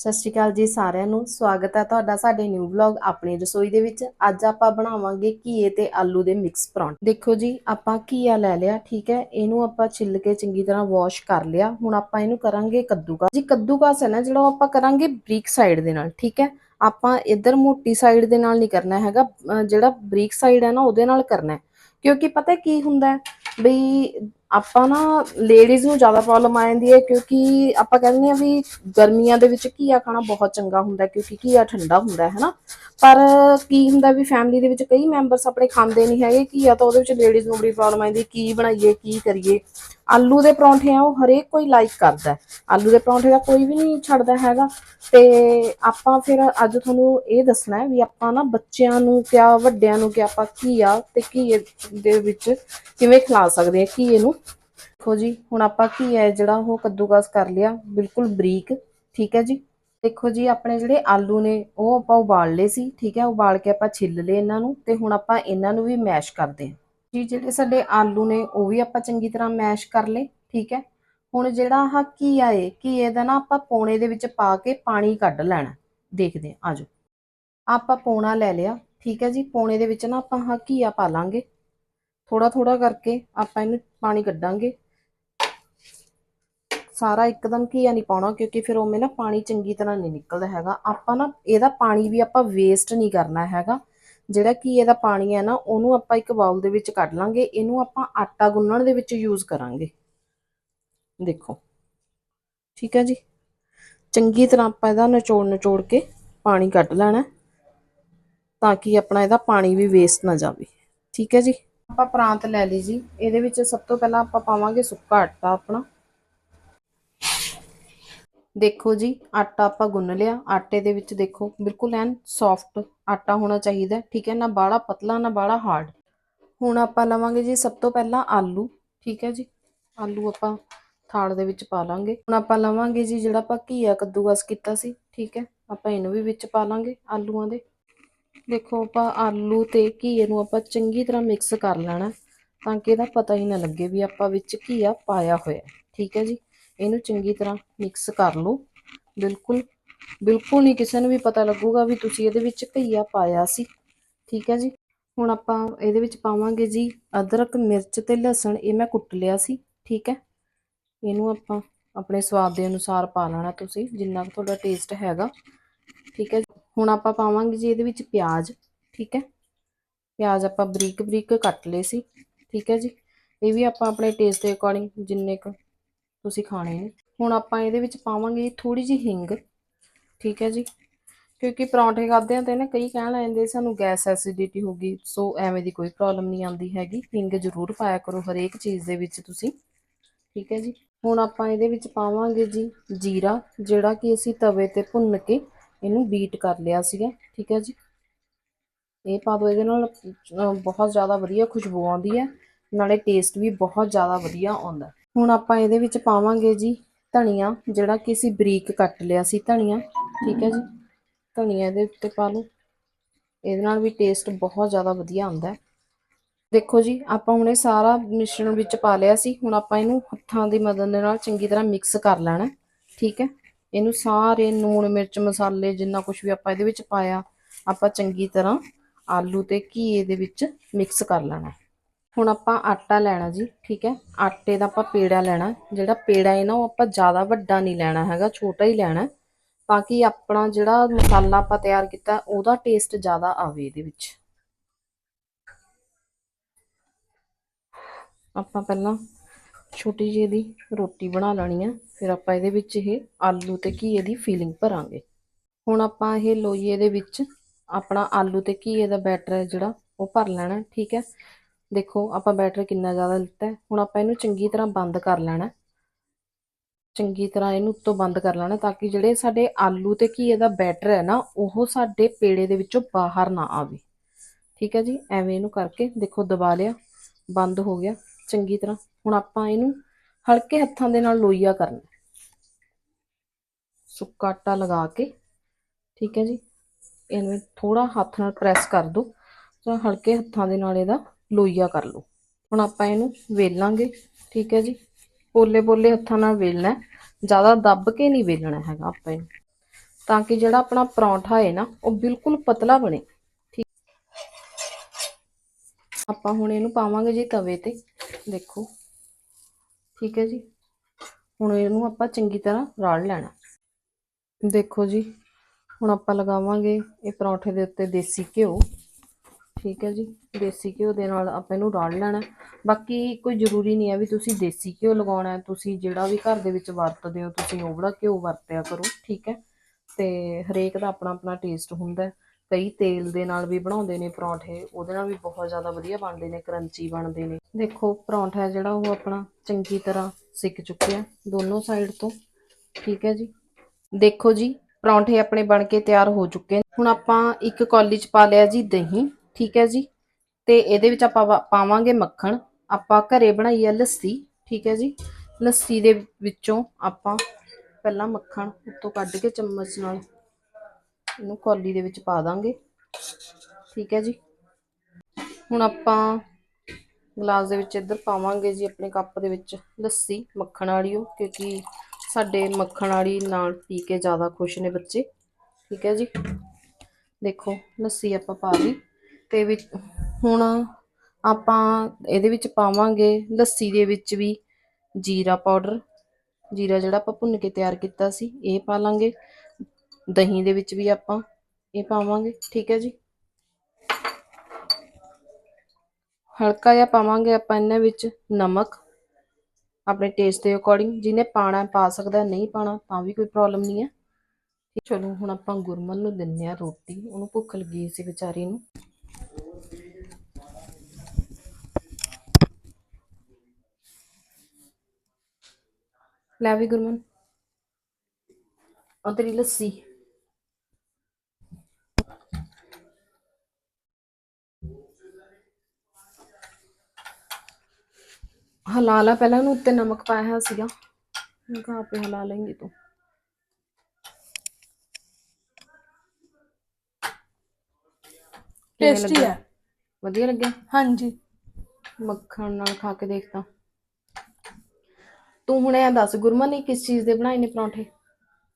ਸਤਿ ਸ਼੍ਰੀ ਅਕਾਲ ਜੀ ਸਾਰਿਆਂ ਨੂੰ। ਸਵਾਗਤ ਹੈ ਤੁਹਾਡਾ ਸਾਡੇ ਨਿਊ ਵਲੌਗ ਆਪਣੀ ਰਸੋਈ ਦੇ ਵਿੱਚ। ਅੱਜ ਆਪਾਂ ਬਣਾਵਾਂਗੇ ਘੀਏ ਤੇ ਆਲੂ ਦੇ ਮਿਕਸ ਪਰੌਂਠੇ। ਦੇਖੋ ਜੀ, ਆਪਾਂ ਘੀਆ ਲੈ ਲਿਆ, ਠੀਕ ਹੈ? ਇਹਨੂੰ ਆਪਾਂ ਛਿੱਲ ਕੇ ਚੰਗੀ ਤਰ੍ਹਾਂ ਵਾਸ਼ ਕਰ ਲਿਆ। ਹੁਣ ਆਪਾਂ ਇਹਨੂੰ ਕਰਾਂਗੇ ਕੱਦੂਕਾਸ। ਜੀ ਕੱਦੂਕਾਸ ਹੈ ਨਾ, ਜਿਹੜਾ ਉਹ ਆਪਾਂ ਕਰਾਂਗੇ ਬਰੀਕ ਸਾਈਡ ਦੇ ਨਾਲ, ਠੀਕ ਹੈ? ਆਪਾਂ ਇੱਧਰ ਮੋਟੀ ਸਾਈਡ ਦੇ ਨਾਲ ਨਹੀਂ ਕਰਨਾ ਹੈਗਾ। ਜਿਹੜਾ ਬਰੀਕ ਸਾਈਡ ਹੈ ਨਾ, ਉਹਦੇ ਨਾਲ ਕਰਨਾ ਹੈ। ਕਿਉਂਕਿ ਪਤਾ ਕੀ ਹੁੰਦਾ ਹੈ? ਬਈ ਆਪਾਂ ਨਾ ਲੇਡੀਜ਼ ਨੂੰ ਜ਼ਿਆਦਾ ਪ੍ਰੋਬਲਮ ਆ ਜਾਂਦੀ ਹੈ ਕਿਉਂਕਿ ਆਪਾਂ ਕਹਿੰਦੇ ਆ ਵੀ ਗਰਮੀਆਂ ਦੇ ਵਿੱਚ ਘੀਆ ਖਾਣਾ ਬਹੁਤ ਚੰਗਾ ਹੁੰਦਾ ਕਿਉਂਕਿ ਘੀਆ ਠੰਡਾ ਹੁੰਦਾ ਹੈ ਹਨਾ ਪਰ ਕੀ ਹੁੰਦਾ ਵੀ ਫੈਮਿਲੀ ਦੇ ਵਿੱਚ ਕਈ ਮੈਂਬਰਸ ਆਪਣੇ ਖਾਂਦੇ ਨਹੀਂ ਹੈਗੇ ਘੀਆ ਤਾਂ ਉਹਦੇ ਵਿੱਚ ਲੇਡੀਜ਼ ਨੂੰ ਬੜੀ ਪ੍ਰੋਬਲਮ ਆਉਂਦੀ ਕੀ ਬਣਾਈਏ, ਕੀ ਕਰੀਏ? ਆਲੂ ਦੇ ਪਰੌਂਠੇ ਆ, ਉਹ ਹਰੇਕ ਕੋਈ ਲਾਈਕ ਕਰਦਾ ਆਲੂ ਦੇ ਪਰੌਂਠੇ ਦਾ ਕੋਈ ਵੀ ਨਹੀਂ ਛੱਡਦਾ ਹੈਗਾ। ਤੇ ਆਪਾਂ ਫਿਰ ਅੱਜ ਤੁਹਾਨੂੰ ਇਹ ਦੱਸਣਾ ਹੈ ਵੀ ਆਪਾਂ ਨਾ ਬੱਚਿਆਂ ਨੂੰ ਕਿਆ, ਵੱਡਿਆਂ ਨੂੰ ਕਿਆ, ਆਪਾਂ ਘੀਆ ਤੇ ਘੀਏ ਦੇ ਵਿੱਚ ਕਿਵੇਂ ਖਿਲਾ ਸਕਦੇ ਹਾਂ ਘੀਏ ਨੂੰ ਦੇਖੋ ਜੀ, ਹੁਣ ਆਪਾਂ ਘੀਆ ਜਿਹੜਾ ਉਹ ਕੱਦੂਕਸ ਕਰ ਲਿਆ, ਬਿਲਕੁਲ ਬਰੀਕ, ਠੀਕ ਹੈ ਜੀ? ਦੇਖੋ ਜੀ, ਆਪਣੇ ਜਿਹੜੇ ਆਲੂ ਨੇ, ਉਹ ਆਪਾਂ ਉਬਾਲ ਲਏ ਸੀ, ਠੀਕ ਹੈ? ਉਬਾਲ ਕੇ ਆਪਾਂ ਛਿੱਲ ਲਏ ਇਹਨਾਂ ਨੂੰ ਤੇ ਹੁਣ ਆਪਾਂ ਇਹਨਾਂ ਨੂੰ ਵੀ ਮੈਸ਼ ਕਰਦੇ ਹਾਂ। ਜੀ, ਜਿਹੜੇ ਸਾਡੇ ਆਲੂ ਨੇ, ਉਹ ਵੀ ਆਪਾਂ ਚੰਗੀ ਤਰ੍ਹਾਂ ਮੈਸ਼ ਕਰ ਲਏ, ਠੀਕ ਹੈ? ਹੁਣ ਜਿਹੜਾ ਆਹ ਘੀਆ ਏ, ਘੀਏ ਦਾ ਨਾ ਆਪਾਂ ਪੌਣੇ ਦੇ ਵਿੱਚ ਪਾ ਕੇ ਪਾਣੀ ਕੱਢ ਲੈਣਾ। ਦੇਖਦੇ ਹਾਂ ਆਜੋ ਆਪਾਂ ਪੌਣਾ ਲੈ ਲਿਆ, ਠੀਕ ਹੈ ਜੀ? ਪੌਣੇ ਦੇ ਵਿੱਚ ਨਾ ਆਪਾਂ ਆਹ ਘੀਆ ਪਾ ਲਾਂਗੇ। ਥੋੜਾ ਥੋੜਾ ਕਰਕੇ ਆਪਾਂ ਇਹਨੂੰ ਪਾਣੀ ਕੱਢਾਂਗੇ। ਸਾਰਾ ਇੱਕਦਮ ਘੀਆ ਨਹੀਂ ਪਾਉਣਾ, ਕਿਉਂਕਿ ਫਿਰ ਉਹਮੇ ਨਾ ਪਾਣੀ ਚੰਗੀ ਤਰ੍ਹਾਂ ਨਹੀਂ ਨਿਕਲਦਾ ਹੈਗਾ। ਆਪਾਂ ਨਾ, ਇਹਦਾ ਪਾਣੀ ਵੀ ਆਪਾਂ ਵੇਸਟ ਨਹੀਂ ਕਰਨਾ ਹੈਗਾ। ਜਿਹੜਾ ਘੀਏ ਇਹਦਾ ਪਾਣੀ ਹੈ ਨਾ, ਉਹਨੂੰ ਆਪਾਂ ਇੱਕ ਬਾਉਲ ਦੇ ਵਿੱਚ ਕੱਢ ਲਾਂਗੇ, ਇਹਨੂੰ ਆਪਾਂ ਆਟਾ ਗੁੰਨਣ ਦੇ ਵਿੱਚ ਯੂਜ਼ ਕਰਾਂਗੇ। ਦੇਖੋ, ਠੀਕ ਹੈ ਜੀ? ਚੰਗੀ ਤਰ੍ਹਾਂ ਆਪਾਂ ਇਹਦਾ ਨਿਚੋੜ ਨਿਚੋੜ ਕੇ ਪਾਣੀ ਕੱਢ ਲੈਣਾ, ਤਾਂ ਕਿ ਆਪਣਾ ਇਹਦਾ ਪਾਣੀ ਵੀ ਵੇਸਟ ਨਾ ਜਾਵੇ। ਠੀਕ ਹੈ ਜੀ? ਆਪਾਂ ਪ੍ਰਾਂਤ ਲੈ ਲਈ ਜੀ। ਇਹਦੇ ਵਿੱਚ ਸਭ ਤੋਂ ਪਹਿਲਾਂ ਆਪਾਂ ਪਾਵਾਂਗੇ ਸੁੱਕਾ ਆਟਾ ਆਪਣਾ। ਦੇਖੋ ਜੀ, ਆਟਾ ਆਪਾਂ ਗੁੰਨ ਲਿਆ। ਆਟੇ ਦੇ ਵਿੱਚ ਦੇਖੋ, ਬਿਲਕੁਲ ਐਨ ਸੌਫਟ ਆਟਾ ਹੋਣਾ ਚਾਹੀਦਾ ਠੀਕ ਹੈ? ਨਾ ਬਾਹਲਾ ਪਤਲਾ, ਨਾ ਬਾਹਲਾ ਹਾਰਡ ਹੁਣ ਆਪਾਂ ਲਵਾਂਗੇ ਜੀ ਸਭ ਤੋਂ ਪਹਿਲਾਂ ਆਲੂ, ਠੀਕ ਹੈ ਜੀ? ਆਲੂ ਆਪਾਂ ਥਾਲ ਦੇ ਵਿੱਚ ਪਾ ਲਾਂਗੇ। ਹੁਣ ਆਪਾਂ ਲਵਾਂਗੇ ਜੀ ਜਿਹੜਾ ਆਪਾਂ ਘੀਆ ਕੱਦੂਕਸ ਕੀਤਾ ਸੀ, ਠੀਕ ਹੈ? ਆਪਾਂ ਇਹਨੂੰ ਵੀ ਵਿੱਚ ਪਾ ਲਾਂਗੇ ਆਲੂਆਂ ਦੇ। ਦੇਖੋ ਆਪਾਂ ਆਲੂ ਤੇ ਘੀਏ ਨੂੰ ਆਪਾਂ ਚੰਗੀ ਤਰ੍ਹਾਂ ਮਿਕਸ ਕਰ ਲੈਣਾ, ਤਾਂ ਕਿ ਇਹਦਾ ਪਤਾ ਹੀ ਨਾ ਲੱਗੇ ਵੀ ਆਪਾਂ ਵਿੱਚ ਘੀਆ ਪਾਇਆ ਹੋਇਆ ਠੀਕ ਹੈ ਜੀ? ਇਹਨੂੰ ਚੰਗੀ ਤਰ੍ਹਾਂ ਮਿਕਸ ਕਰ ਲਓ। ਬਿਲਕੁਲ ਬਿਲਕੁਲ ਨਹੀਂ ਕਿਸੇ ਨੂੰ ਵੀ ਪਤਾ ਲੱਗੂਗਾ ਵੀ ਤੁਸੀਂ ਇਹਦੇ ਵਿੱਚ ਘਈਆ ਪਾਇਆ ਸੀ। ਠੀਕ ਹੈ ਜੀ? ਹੁਣ ਆਪਾਂ ਇਹਦੇ ਵਿੱਚ ਪਾਵਾਂਗੇ ਜੀ ਅਦਰਕ, ਮਿਰਚ ਤੇ ਲਸਣ, ਇਹ ਮੈਂ ਕੁੱਟ ਲਿਆ ਸੀ। ਠੀਕ ਹੈ? ਇਹਨੂੰ ਆਪਾਂ ਆਪਣੇ ਸਵਾਦ ਦੇ ਅਨੁਸਾਰ ਪਾ ਲੈਣਾ ਤੁਸੀਂ, ਜਿੰਨਾ ਕੁ ਤੁਹਾਡਾ ਟੇਸਟ ਹੈਗਾ। ਠੀਕ ਹੈ ਹੁਣ ਆਪਾਂ ਪਾਵਾਂਗੇ ਜੀ ਇਹਦੇ ਵਿੱਚ ਪਿਆਜ਼। ਠੀਕ ਹੈ? ਪਿਆਜ਼ ਆਪਾਂ ਬਰੀਕ ਬਰੀਕ ਕੱਟ ਲਏ ਸੀ। ਠੀਕ ਹੈ ਜੀ? ਇਹ ਵੀ ਆਪਾਂ ਆਪਣੇ ਟੇਸਟ ਦੇ ਅਕੋਰਡਿੰਗ ਜਿੰਨੇ ਕੁ ਤੁਸੀਂ ਖਾਣੇ ਨੇ। ਹੁਣ ਆਪਾਂ ਇਹਦੇ ਵਿੱਚ ਪਾਵਾਂਗੇ ਥੋੜੀ ਜਿਹੀ ਹਿੰਗ, ਠੀਕ ਹੈ ਜੀ। ਕਿਉਂਕਿ ਪਰੌਂਠੇ ਖਾਦੇ ਆ ਤੇ ਨਾ ਕਈ ਕਹਿਣ ਲੈਂਦੇ ਸਾਨੂੰ ਗੈਸ ਐਸਿਡਿਟੀ ਹੋ ਗਈ, ਸੋ ਐਵੇਂ ਦੀ ਕੋਈ ਪ੍ਰੋਬਲਮ ਨਹੀਂ ਆਉਂਦੀ ਹੈਗੀ। ਹਿੰਗ ਜ਼ਰੂਰ ਪਾਇਆ ਕਰੋ ਹਰੇਕ ਚੀਜ਼ ਦੇ ਵਿੱਚ ਤੁਸੀਂ, ਠੀਕ ਹੈ ਜੀ। ਹੁਣ ਆਪਾਂ ਇਹਦੇ ਵਿੱਚ ਪਾਵਾਂਗੇ ਜੀ ਜੀਰਾ, ਜਿਹੜਾ ਕਿ ਅਸੀਂ ਤਵੇ ਤੇ ਭੁੰਨ ਕੇ ਇਹਨੂੰ ਬੀਟ ਕਰ ਲਿਆ ਸੀਗਾ, ਠੀਕ ਹੈ ਜੀ। ਇਹ ਪਾ ਦਿਓ ਇਹਦੇ ਨਾਲ ਬਹੁਤ ਜ਼ਿਆਦਾ ਵਧੀਆ ਖੁਸ਼ਬੂ ਆਉਂਦੀ ਹੈ। ਨਾਲੇ ਟੇਸਟ ਵੀ ਬਹੁਤ ਜ਼ਿਆਦਾ ਵਧੀਆ ਆਉਂਦਾ। ਹੁਣ ਆਪਾਂ ਇਹਦੇ ਵਿੱਚ ਪਾਵਾਂਗੇ ਜੀ ਧਨੀਆ, ਜਿਹੜਾ ਕਿ ਅਸੀਂ ਬਰੀਕ ਕੱਟ ਲਿਆ ਸੀ ਧਨੀਆ, ਠੀਕ ਹੈ ਜੀ? ਧਨੀਆ ਇਹਦੇ ਉੱਤੇ ਪਾ ਲਓ। ਇਹਦੇ ਨਾਲ ਵੀ ਟੇਸਟ ਬਹੁਤ ਜ਼ਿਆਦਾ ਵਧੀਆ ਆਉਂਦਾ ਦੇਖੋ ਜੀ, ਆਪਾਂ ਹੁਣ ਇਹ ਸਾਰਾ ਮਿਸ਼ਰਣ ਵਿੱਚ ਪਾ ਲਿਆ ਸੀ। ਹੁਣ ਆਪਾਂ ਇਹਨੂੰ ਹੱਥਾਂ ਦੀ ਮਦਦ ਦੇ ਨਾਲ ਚੰਗੀ ਤਰ੍ਹਾਂ ਮਿਕਸ ਕਰ ਲੈਣਾ ਠੀਕ ਹੈ? ਇਹਨੂੰ ਸਾਰੇ ਨੂਣ ਮਿਰਚ ਮਸਾਲੇ ਜਿੰਨਾ ਕੁਝ ਵੀ ਆਪਾਂ ਇਹਦੇ ਵਿੱਚ ਪਾਇਆ, ਆਪਾਂ ਚੰਗੀ ਤਰ੍ਹਾਂ ਆਲੂ ਤੇ ਘੀਏ ਦੇ ਵਿੱਚ ਮਿਕਸ ਕਰ ਲੈਣਾ ਹੁਣ ਆਪਾਂ ਆਟਾ ਲੈਣਾ ਜੀ, ਠੀਕ ਹੈ? ਆਟੇ ਦਾ ਆਪਾਂ ਪੇੜਾ ਲੈਣਾ, ਜਿਹੜਾ ਪੇੜਾ ਹੈ ਨਾ, ਉਹ ਆਪਾਂ ਜ਼ਿਆਦਾ ਵੱਡਾ ਨਹੀਂ ਲੈਣਾ ਹੈਗਾ, ਛੋਟਾ ਹੀ ਲੈਣਾ ਤਾਂ ਕਿ ਆਪਣਾ ਜਿਹੜਾ ਮਸਾਲਾ ਆਪਾਂ ਤਿਆਰ ਕੀਤਾ, ਉਹਦਾ ਟੇਸਟ ਜ਼ਿਆਦਾ ਆਵੇ ਇਹਦੇ ਵਿੱਚ। ਆਪਾਂ ਪਹਿਲਾਂ ਛੋਟੀ ਜਿਹੀ ਦੀ ਰੋਟੀ ਬਣਾ ਲੈਣੀ ਹੈ, ਫਿਰ ਆਪਾਂ ਇਹਦੇ ਵਿੱਚ ਇਹ ਆਲੂ ਤੇ ਘੀਏ ਦੀ ਫੀਲਿੰਗ ਭਰਾਂਗੇ। ਹੁਣ ਆਪਾਂ ਇਹ ਲੋਈਏ ਦੇ ਵਿੱਚ, ਆਪਣਾ ਆਲੂ ਤੇ ਘੀਏ ਦਾ ਬੈਟਰ ਹੈ ਜਿਹੜਾ, ਉਹ ਭਰ ਲੈਣਾ, ਠੀਕ ਹੈ? ਦੇਖੋ, ਆਪਾਂ ਬੈਟਰ ਕਿੰਨਾ ਜ਼ਿਆਦਾ ਲਿੱਤਾ ਹੁਣ ਆਪਾਂ ਇਹਨੂੰ ਚੰਗੀ ਤਰ੍ਹਾਂ ਬੰਦ ਕਰ ਲੈਣਾ ਚੰਗੀ ਤਰ੍ਹਾਂ ਇਹਨੂੰ ਉੱਤੋਂ ਬੰਦ ਕਰ ਲੈਣਾ ਤਾਂ ਕਿ ਜਿਹੜੇ ਸਾਡੇ ਆਲੂ ਤੇ ਘੀਏ ਦਾ ਬੈਟਰ ਹੈ ਨਾ, ਉਹ ਸਾਡੇ ਪੇੜੇ ਦੇ ਵਿੱਚੋਂ ਬਾਹਰ ਨਾ ਆਵੇ। ਠੀਕ ਹੈ ਜੀ? ਐਵੇਂ ਇਹਨੂੰ ਕਰਕੇ ਦੇਖੋ, ਦਬਾ ਲਿਆ। ਬੰਦ ਹੋ ਗਿਆ। ਚੰਗੀ ਤਰ੍ਹਾਂ ਹੁਣ ਆਪਾਂ ਇਹਨੂੰ ਹਲਕੇ ਹੱਥਾਂ ਦੇ ਨਾਲ ਲੋਈਆ ਕਰਨਾ ਸੁੱਕਾ ਆਟਾ ਲਗਾ ਕੇ। ਠੀਕ ਹੈ ਜੀ? ਇਹਨੂੰ ਥੋੜਾ ਹੱਥ ਨਾਲ ਪ੍ਰੈਸ ਕਰ ਦਿਓ ਤਾਂ ਹਲਕੇ ਹੱਥਾਂ ਦੇ ਨਾਲ ਇਹਦਾ ਲੋਈਆ ਕਰ ਲਓ। ਹੁਣ ਆਪਾਂ ਇਹਨੂੰ ਵੇਲਾਂਗੇ, ਠੀਕ ਹੈ ਜੀ? ਪੋਲੇ ਪੋਲੇ ਹੱਥਾਂ ਨਾਲ ਵੇਲਣਾ ਜ਼ਿਆਦਾ ਦੱਬ ਕੇ ਨਹੀਂ ਵੇਲਣਾ ਹੈਗਾ ਆਪਾਂ ਇਹਨੂੰ। ਤਾਂ ਕਿ ਜਿਹੜਾ ਆਪਣਾ ਪਰੌਂਠਾ ਹੈ ਨਾ, ਉਹ ਬਿਲਕੁਲ ਪਤਲਾ ਬਣੇ। ਠੀਕ ਆਪਾਂ ਹੁਣ ਇਹਨੂੰ ਪਾਵਾਂਗੇ ਜੀ ਤਵੇ ਤੇ। ਦੇਖੋ। ਠੀਕ ਹੈ ਜੀ? ਹੁਣ ਇਹਨੂੰ ਆਪਾਂ ਚੰਗੀ ਤਰ੍ਹਾਂ ਰਾੜ ਲੈਣਾ। ਦੇਖੋ ਜੀ। ਹੁਣ ਆਪਾਂ ਲਗਾਵਾਂਗੇ ਇਹ ਪਰੌਂਠੇ ਦੇ ਉੱਤੇ ਦੇਸੀ ਘਿਓ। ਠੀਕ ਹੈ ਜੀ, ਦੇਸੀ ਘਿਓ ਦੇ ਨਾਲ ਆਪਾਂ ਇਹਨੂੰ ਰਲ ਲੈਣਾ। ਬਾਕੀ ਕੋਈ ਜ਼ਰੂਰੀ ਨਹੀਂ ਹੈ ਵੀ ਤੁਸੀਂ ਦੇਸੀ ਘਿਓ ਲਗਾਉਣਾ ਤੁਸੀਂ ਜਿਹੜਾ ਵੀ ਘਰ ਦੇ ਵਿੱਚ ਵਰਤਦੇ ਹੋ, ਤੁਸੀਂ ਉਹ ਵਾਲਾ ਘਿਓ ਵਰਤਿਆ ਕਰੋ, ਠੀਕ ਹੈ। ਤੇ ਹਰੇਕ ਦਾ ਆਪਣਾ ਆਪਣਾ ਟੇਸਟ ਹੁੰਦਾ ਕਈ ਤੇਲ ਦੇ ਨਾਲ ਵੀ ਬਣਾਉਂਦੇ ਨੇ ਪਰੌਂਠੇ, ਉਹਦੇ ਨਾਲ ਵੀ ਬਹੁਤ ਜ਼ਿਆਦਾ ਵਧੀਆ ਬਣਦੇ ਨੇ ਕਰੰਚੀ ਬਣਦੇ ਨੇ। ਦੇਖੋ, ਪਰੌਂਠਾ ਜਿਹੜਾ ਉਹ ਆਪਣਾ ਚੰਗੀ ਤਰ੍ਹਾਂ ਸਿੱਕ ਚੁੱਕਿਆ ਦੋਨੋਂ ਸਾਈਡ ਤੋਂ, ਠੀਕ ਹੈ ਜੀ। ਦੇਖੋ ਜੀ, ਪਰੌਂਠੇ ਆਪਣੇ ਬਣ ਕੇ ਤਿਆਰ ਹੋ ਚੁੱਕੇ ਨੇ। ਹੁਣ ਆਪਾਂ ਇੱਕ ਕੌਲੀ ਚ ਪਾ ਲਿਆ ਜੀ ਦਹੀਂ। ਠੀਕ ਹੈ ਜੀ? ਤੇ ਇਹਦੇ ਵਿੱਚ ਆਪਾਂ ਵਾ- ਪਾਵਾਂਗੇ ਮੱਖਣ। ਆਪਾਂ ਘਰੇ ਬਣਾਈ ਆ ਲੱਸੀ, ਠੀਕ ਹੈ ਜੀ? ਲੱਸੀ ਦੇ ਵਿੱਚੋਂ ਆਪਾਂ ਪਹਿਲਾਂ ਮੱਖਣ ਉੱਤੋਂ ਕੱਢ ਕੇ ਚਮਚ ਨਾਲ ਇਹਨੂੰ ਕੌਲੀ ਦੇ ਵਿੱਚ ਪਾ ਦਾਂਗੇ। ਠੀਕ ਹੈ ਜੀ? ਹੁਣ ਆਪਾਂ ਗਲਾਸ ਦੇ ਵਿੱਚ ਇੱਧਰ ਪਾਵਾਂਗੇ ਜੀ ਆਪਣੇ ਕੱਪ ਦੇ ਵਿੱਚ ਲੱਸੀ, ਮੱਖਣ ਵਾਲੀ ਉਹ ਕਿਉਂਕਿ ਸਾਡੇ ਮੱਖਣ ਵਾਲੀ ਨਾਲ ਪੀ ਕੇ ਜ਼ਿਆਦਾ ਖੁਸ਼ ਨੇ ਬੱਚੇ। ਠੀਕ ਹੈ ਜੀ? ਦੇਖੋ, ਲੱਸੀ ਆਪਾਂ ਪਾ ਲਈ। ਤੇ ਵਿੱਚ ਹੁਣ ਆਪਾਂ ਇਹਦੇ ਵਿੱਚ ਪਾਵਾਂਗੇ ਲੱਸੀ ਦੇ ਵਿੱਚ ਵੀ ਜੀਰਾ ਪਾਊਡਰ। ਜੀਰਾ ਜਿਹੜਾ ਆਪਾਂ ਭੁੰਨ ਕੇ ਤਿਆਰ ਕੀਤਾ ਸੀ, ਇਹ ਪਾ ਲਾਂਗੇ। ਦਹੀਂ ਦੇ ਵਿੱਚ ਵੀ ਆਪਾਂ ਇਹ ਪਾਵਾਂਗੇ, ਠੀਕ ਹੈ ਜੀ? ਹਲਕਾ ਜਿਹਾ ਪਾਵਾਂਗੇ ਆਪਾਂ ਇਹਨਾਂ ਵਿੱਚ ਨਮਕ, ਆਪਣੇ ਟੇਸਟ ਦੇ ਅਕੋਰਡਿੰਗ ਜਿਹਨੇ ਪਾਣਾ ਪਾ ਸਕਦਾ ਨਹੀਂ ਪਾਣਾ, ਤਾਂ ਵੀ ਕੋਈ ਪ੍ਰੋਬਲਮ ਨਹੀਂ ਹੈ। ਚਲੋ ਹੁਣ ਆਪਾਂ ਗੁਰਮਨ ਨੂੰ ਦਿੰਨੇ ਆ ਰੋਟੀ। ਉਹਨੂੰ ਭੁੱਖ ਲੱਗੀ ਸੀ ਵਿਚਾਰੀ ਨੂੰ। ਲੈ ਵੀ ਗੁਰਮਨ। ਆ ਤੇਰੀ ਲੱਸੀ। ਹਲਾ ਲਾ ਪਹਿਲਾਂ ਉਹਨੂੰ ਉੱਤੇ ਨਮਕ ਪਾਇਆ ਹੋਇਆ ਸੀਗਾ। ਮੈਂ ਕਿਹਾ ਆਪੇ ਹਲਾ ਲੈਂਗੀ ਤੂੰ। ਕਿਵੇਂ ਟੇਸਟੀ ਲੱਗਿਆ? ਹੈ ਵਧੀਆ ਲੱਗਿਆ? ਹਾਂਜੀ। ਮੱਖਣ ਨਾਲ ਖਾ ਕੇ ਦੇਖਤਾ ਤੂੰ ਹੁਣ ਇਹ ਦੱਸ ਗੁਰਮਨ ਨੇ ਕਿਸ ਚੀਜ਼ ਦੇ ਬਣਾਏ ਨੇ ਪਰੌਂਠੇ?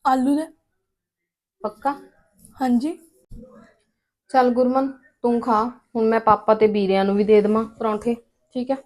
ਆਲੂ ਦੇ। ਪੱਕਾ? ਹਾਂਜੀ। ਚੱਲ ਗੁਰਮਨ ਤੂੰ ਖਾ ਹੁਣ ਮੈਂ ਪਾਪਾ ਤੇ ਵੀਰਿਆਂ ਨੂੰ ਵੀ ਦੇ ਦੇਵਾਂ ਪਰੌਂਠੇ ਠੀਕ ਹੈ?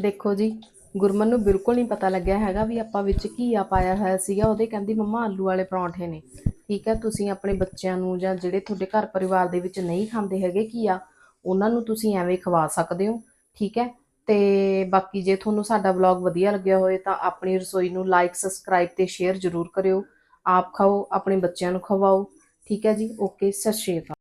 ਦੇਖੋ ਜੀ ਗੁਰਮਨ ਨੂੰ ਬਿਲਕੁਲ ਨਹੀਂ ਪਤਾ ਲੱਗਿਆ ਹੈਗਾ ਵੀ ਆਪਾਂ ਵਿੱਚ ਘੀਆ ਪਾਇਆ ਹੋਇਆ ਸੀਗਾ ਉਹਦੇ ਕਹਿੰਦੀ ਮੰਮਾ ਆਲੂ ਵਾਲੇ ਪਰੌਂਠੇ ਨੇ। ਠੀਕ ਹੈ ਤੁਸੀਂ ਆਪਣੇ ਬੱਚਿਆਂ ਨੂੰ ਜਾਂ ਜਿਹੜੇ ਤੁਹਾਡੇ ਘਰ ਪਰਿਵਾਰ ਦੇ ਵਿੱਚ ਨਹੀਂ ਖਾਂਦੇ ਹੈਗੇ ਘੀਆ ਉਹਨਾਂ ਨੂੰ ਤੁਸੀਂ ਐਵੇਂ ਖਵਾ ਸਕਦੇ ਹੋ ਠੀਕ ਹੈ? ਤੇ ਬਾਕੀ ਜੇ ਤੁਹਾਨੂੰ ਸਾਡਾ ਵਲੌਗ ਵਧੀਆ ਲੱਗਿਆ ਹੋਵੇ ਤਾਂ ਆਪਣੀ ਰਸੋਈ ਨੂੰ ਲਾਈਕ ਸਬਸਕ੍ਰਾਈਬ ਤੇ ਸ਼ੇਅਰ ਜ਼ਰੂਰ ਕਰਿਓ। ਆਪ ਖਾਓ, ਆਪਣੇ ਬੱਚਿਆਂ ਨੂੰ ਖਵਾਓ। ਠੀਕ ਹੈ ਜੀ? ਓਕੇ ਸਤਿ ਸ਼੍ਰੀ ਅਕਾਲ।